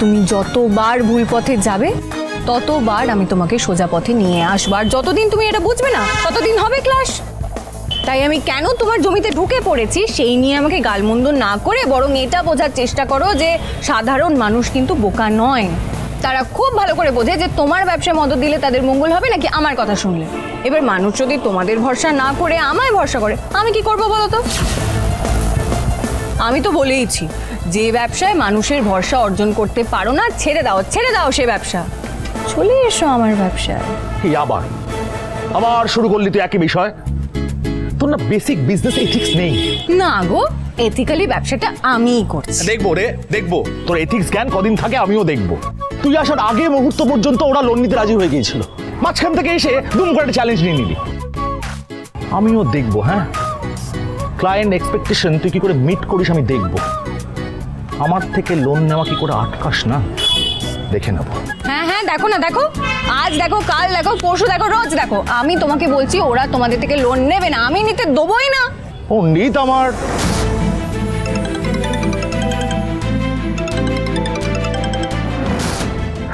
তুমি যতবার ভুল পথে যাবে, ততবার আমি তোমাকে সোজা পথে নিয়ে আসব। আর যতদিন তুমি এটা বুঝবে না, ততদিন হবে ক্লাস। তাই আমি কেন তোমার জমিতে ঢুকে পড়েছি, সেই নিয়ে আমাকে গালমন্দ না করে বরং এটা বোঝার চেষ্টা করো যে সাধারণ মানুষ কিন্তু বোকা নয়। তারা খুব ভালো করে বোঝে যে তোমার ব্যবসায় মদত দিলে তাদের মঙ্গল হবে নাকি আমার কথা শুনলে? এবার মানুষ যদি তোমাদের ভরসা না করে, আমায় ভরসা করে, আমি কি করব বলো তো? আমি তো বলেইছি যে ব্যবসায় মানুষের ভরসা অর্জন করতে পারো না ছেড়ে দাও ছেড়ে দাও সে ব্যবসা। চলে এসো আমার ব্যবসায়। এই আবার। আবার শুরু করলি তুই একই বিষয়? তোর না বেসিক বিজনেস এথিক্স নেই। না গো এথিক্যালি ব্যবসাটা আমিই করছি। দেখব রে দেখব। তোর এথিক্স জ্ঞান কদিন থাকে আমিও দেখব। তুই আসার আগে মুহূর্ত পর্যন্ত ওরা লোন নিতে রাজি হয়ে গিয়েছিল। মাঝখান থেকে এসে দুম করে একটা চ্যালেঞ্জ নিয়ে নিলি। আমিও দেখব হ্যাঁ? ক্লায়েন্ট এক্সপেকটেশন তুই কি করে মিট করিস আমি দেখব। আমার থেকে লোন নেওয়া কি করে আটকাস না? দেখে নেব। হ্যাঁ হ্যাঁ দেখো না দেখো। আজ দেখো কাল দেখো পরশু দেখো রোজ দেখো। আমি তোমাকে বলছি ওরা তোমাদের থেকে লোন নেবে না আমি নিতে দেবোই না। পণ্ডিত আমার।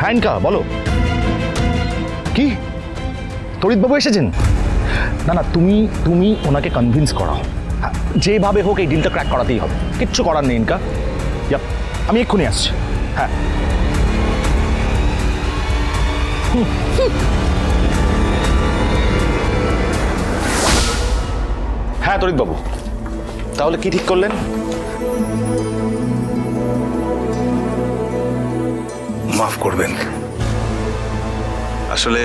হ্যান্ডকা বলো। কি? তরিতবাবু এসেছেন? না না তুমি তুমি ওনাকে কনভিন্স করাও। হ্যাঁ, যেভাবে হোক এই ডিলটা ক্র্যাক করাতেই হবে। কিচ্ছু করার নেই ইনকা ইয়াপ, আমি এক্ষুনি আসছি। হ্যাঁ। হ্যাঁ তরিতবাবু। তাহলে কি ঠিক করলেন? মাফ করবেন। আসলে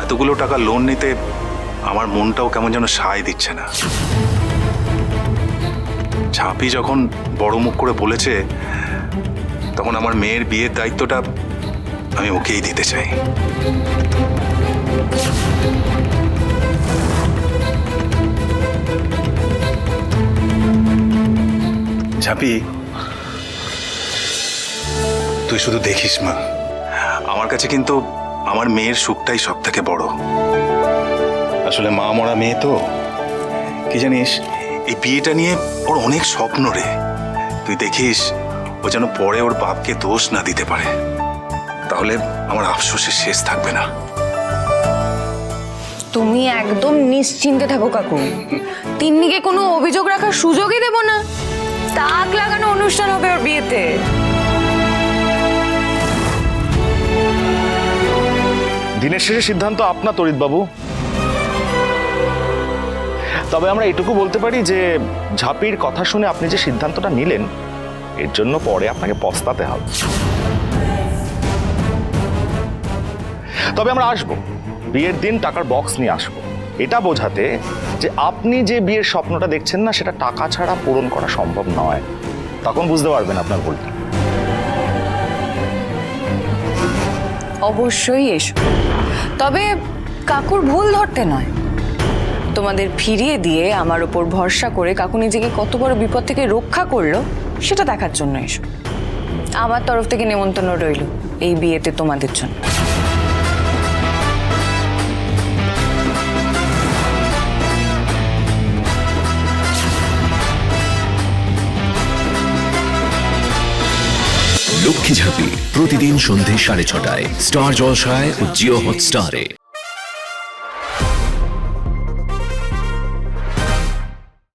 এতগুলো টাকা লোন নিতে আমার মনটাও কেমন যেন সায় দিচ্ছে না। ঝাঁপি যখন বড় মুখ করে বলেছে, তখন আমার মেয়ের বিয়ের দায়িত্বটা আমি ওকেই দিতে চাই। ঝাঁপি, তুই শুধু দেখিস মা। আমার কাছে কিন্তু আমার মেয়ের সুখটাই সব থেকে বড়। আসলে মা মরা মেয়ে তো, কি জানিস? এই বিয়েটা নিয়ে ওর অনেক স্বপ্ন রে। তুই দেখিস ও যেন পরে ওর বাপকে দোষ না দিতে পারে। তাহলে আমার আফসোসের শেষ থাকবে না। তুমি একদম নিশ্চিন্তে থাকো কাকু। তিন্নিকে কোনো অভিযোগ রাখার সুযোগই দেব না। তাক লাগানো অনুষ্ঠান হবে ওর বিয়েতে। দিনের শেষে সিদ্ধান্ত আপনার তরিতবাবু। তবে আমরা এটুকু বলতে পারি যে ঝাঁপির কথা শুনে আপনি যে সিদ্ধান্তটা নিলেন, এর জন্য পরে আপনাকে পস্তাতে হবে। তবে আমরা আসব। বিয়ের দিন টাকার বক্স নিয়ে আসব। এটা বোঝাতে যে আপনি যে বিয়ের স্বপ্নটা দেখছেন না, সেটা টাকা ছাড়া পূরণ করা সম্ভব নয়। তখন বুঝতে পারবেন আপনার ভুলটা। অবশ্যই এসো। তবে কাকুর ভুল ধরতে নয়। তোমাদের ফিরিয়ে দিয়ে আমার ওপর ভরসা করে কাকু নিজেকে কত বড় বিপদ থেকে রক্ষা করল, সেটা দেখার জন্য এসো। আমার তরফ থেকে নেমন্তন্ন রইল এই বিয়েতে তোমাদের জন্য। লক্ষ্মী ঝাঁপি প্রতিদিন সন্ধে সাড়ে ছটায়, স্টার জলসায় ও জিও হটস্টারে।